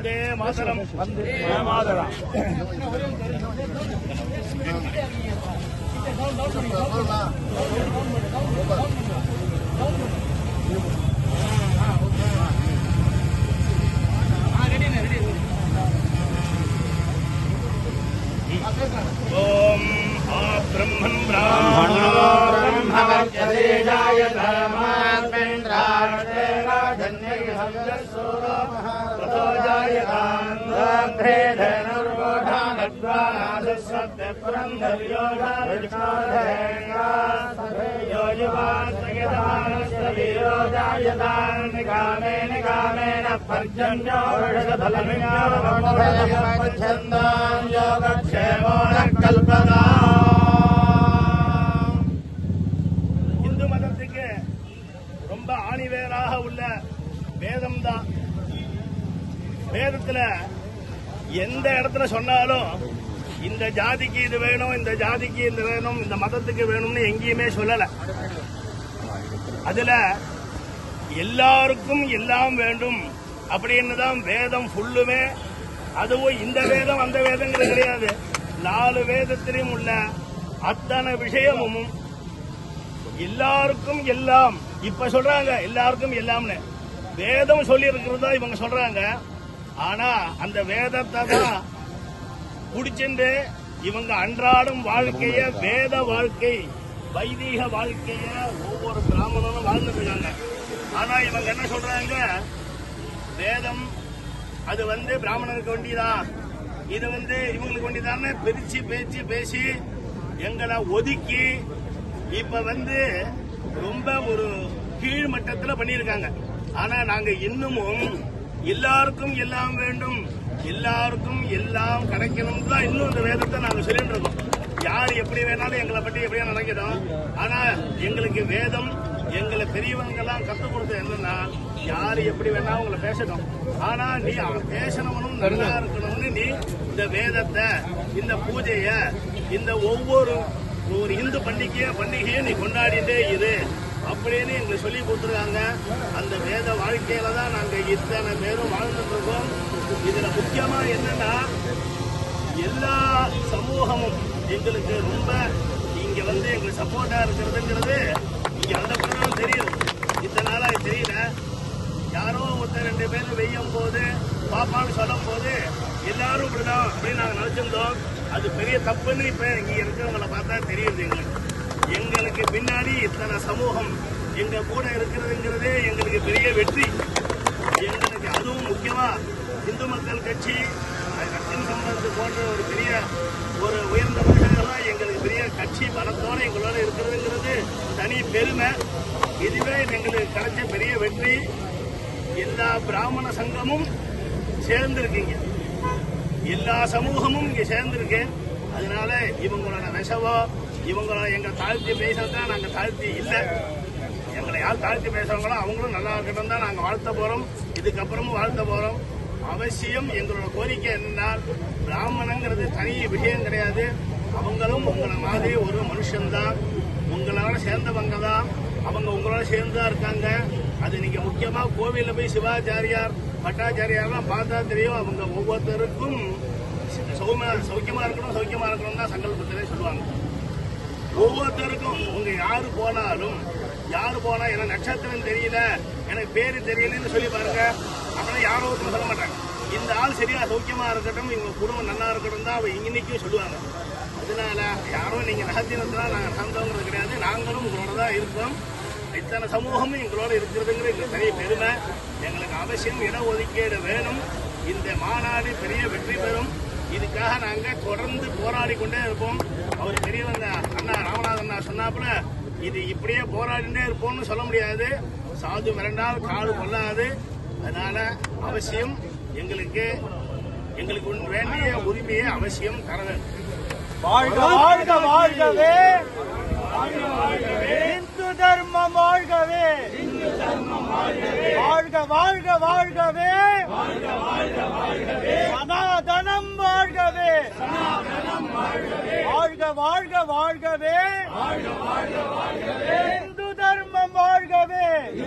వందే మాతరం వందే మాతరం ఓం ఆ బ్రహ్మం బ్రాహ్మణ బ్రహ్మ వర్చతే జాయత మాత్మన్ வந்தே மாதரம் வந்தே மாதரம் ஓம் ஆ பிரம்மன் இந்து மதத்துக்கு ரொம்ப ஆணிவேராக உள்ள வேதம் தான் வேதத்துல எந்த இடத்துல சொன்னாலும் இந்த ஜாதிக்கு இது வேணும் இந்த ஜாதிக்கு இது வேணும் இந்த மதத்துக்கு வேணும்னு எங்கேயுமே சொல்லல. அதுல எல்லாருக்கும் எல்லாம் வேண்டும் அப்படின்னு தான் வேதம் ஃபுல்லுமே அதுவும் இந்த வேதம் அந்த வேதங்கிறது கிடையாது. நாலு வேதத்திலையும் உள்ள அத்தனை விஷயமும் எல்லாருக்கும் எல்லாம் இப்ப சொல்றாங்க எல்லாருக்கும் எல்லாம்னு. வேதம் சொல்லி இருக்கிறதா இவங்க சொல்றாங்க. ஆனா அந்த வேதத்தை தான் புடிச்சுட்டு இவங்க அன்றாடம் வாழ்க்கைய வேத வாழ்க்கை வைதீக வாழ்க்கைய ஒவ்வொரு பிராமணனும் வாழ்ந்துட்டு இருக்காங்க. ஆனா இவங்க என்ன சொல்றாங்க? வேதம் அது வந்து பிராமணருக்கு வேண்டியதான் இது வந்து இவங்களுக்கு வேண்டியதான்னு பிரிச்சு பேச்சு பேசி எங்களை ஒதுக்கி இப்ப வந்து ரொம்ப ஒரு கீழ் மட்டத்துல பண்ணியிருக்காங்க. ஆனா நாங்க இன்னமும் எல்லாருக்கும் எல்லாம் வேண்டும். எல்லாருக்கும் எல்லாம் கிடைக்கணும் தான் இன்னும் இந்த வேதத்தை நாங்கள் சொல்லிட்டு இருக்கோம். யார் எப்படி வேணாலும் எங்களை பற்றி எப்படியா நினைக்கிறோம். ஆனா எங்களுக்கு வேதம் எங்களை பெரியவங்க எல்லாம் கொடுத்தது என்னன்னா யார் எப்படி வேணா உங்களை பேசணும் ஆனா நீ பேசணவனும் நல்லா இருக்கணும்னு நீ இந்த வேதத்தை இந்த பூஜைய இந்த ஒவ்வொரு ஒரு இந்து பண்டிகைய பண்டிகையை நீ கொண்டாடிட்டே இரு. அப்படின்னு எங்களுக்கு சொல்லி கொடுத்துருக்காங்க. அந்த வேத வாழ்க்கையில தான் நாங்கள் இத்தனை பேரும் வாழ்ந்துட்டு இருக்கோம் இதுல முக்கியமா என்னன்னா எல்லா சமூகமும் எங்களுக்கு ரொம்ப இங்க வந்து எங்களுக்கு சப்போர்ட்டா இருக்கிறதுங்கிறது இங்க அந்த பிறகு தெரியும். இத்தனை நாளா தெரியல. யாரோ ஒருத்தர் ரெண்டு பேரும் வெய்யும் போது பாப்பான்னு சொல்லும் போது எல்லாரும் இப்படிதான் அப்படின்னு நாங்கள் நினைச்சிருந்தோம். அது பெரிய தப்புன்னு இப்ப இங்க இருக்கிறவங்களை பார்த்தா தெரியுது எங்களுக்கு. எங்களுக்கு பின்னாடி இத்தனை சமூகம் எங்க கூட இருக்கிறதுங்கிறதே எங்களுக்கு பெரிய வெற்றி. எங்களுக்கு அதுவும் முக்கியமா இந்து மக்கள் கட்சி கட்சியின் சம்பந்தத்து போன்ற ஒரு பெரிய ஒரு உயர்ந்த மனிதர்கள்லாம் எங்களுக்கு பெரிய கட்சி பலத்தோட எங்களோட இருக்கிறதுங்கிறது தனி பெருமை. இதுவே எங்களுக்கு கிடைச்ச பெரிய வெற்றி. எல்லா பிராமண சங்கமும் சேர்ந்திருக்கீங்க. எல்லா சமூகமும் இங்க சேர்ந்திருக்கு. அதனால இவங்களோட நெசவோ இவங்களோட எங்களை தாழ்த்தி பேசுறதா நாங்கள் தாழ்த்தி இல்லை. எங்களை யார் தாழ்த்தி பேசுகிறாங்களோ அவங்களும் நல்லா இருக்கட்டும் தான் நாங்கள் வாழ்த்த போகிறோம் இதுக்கப்புறமும் வாழ்த்த போகிறோம் அவசியம் எங்களோட கோரிக்கை என்னன்னா பிராமணங்கிறது தனி விஷயம் கிடையாது. அவங்களும் உங்களை மாதிரி ஒரு மனுஷன்தான். உங்களோட சேர்ந்தவங்க தான் அவங்க உங்களோட சேர்ந்து தான் இருக்காங்க. அது நீங்கள் முக்கியமாக கோவிலில் போய் சிவாச்சாரியார் பட்டாச்சாரியார்லாம் பார்த்தா தெரியும். அவங்க ஒவ்வொருத்தருக்கும் சௌமியா சௌக்கியமாக இருக்கணும் சௌக்கியமாக இருக்கணும் தான் சங்கல்பத்திலே சொல்லுவாங்க. ஒவ்வொருத்தருக்கும் உங்க யாரு போனாலும் யாரு போனா எனக்கு நட்சத்திரம் தெரியல எனக்கு பேரு தெரியலன்னு சொல்லி பாருங்க. அப்படின்னா யாரோ ஒருத்தர் சொல்ல மாட்டாங்க. இந்த ஆள் சரியா சௌக்கியமா இருக்கட்டும் இவங்க குடும்பம் நல்லா இருக்கட்டும் தான் அவங்க இன்னைக்கும் சொல்லுவாங்க. அதனால யாரும் நீங்க ரகசியத்தினால நாங்க சந்தோங்கிறது கிடையாது. நாங்களும் உங்களோட தான் இருக்கோம் இத்தனை சமூகமும் எங்களோட இருக்கிறதுங்கிற எங்களுக்கு பெரிய பெருமை. எங்களுக்கு அவசியம் இட ஒதுக்கீடு வேணும். இந்த மாநாடு பெரிய வெற்றி பெறும். இதுக்காக நாங்கள் தொடர்ந்து போராடி கொண்டே இருப்போம். அவர் பெரியவங்க நான் சொன்னாப்புல இது இப்படியே போராடிட்டே இருப்போம்னு சொல்ல முடியாது. சாது மிரண்டால் காடு கொள்ளாது. அதனால அவசியம் எங்களுக்கு எங்களுக்கு வேண்டிய உரிமையை அவசியம் தர வேண்டும். வாழ்க வாழ்க வாழ்கவே. இந்து தர்மம் வாழ்கவே. வாழ்க வாழ்க வாழ்கவே சனாதனம் வாழ்கவே வாழ்க வாழ்க வாழ்கவே. இந்து தர்மம் வாழ்கவே.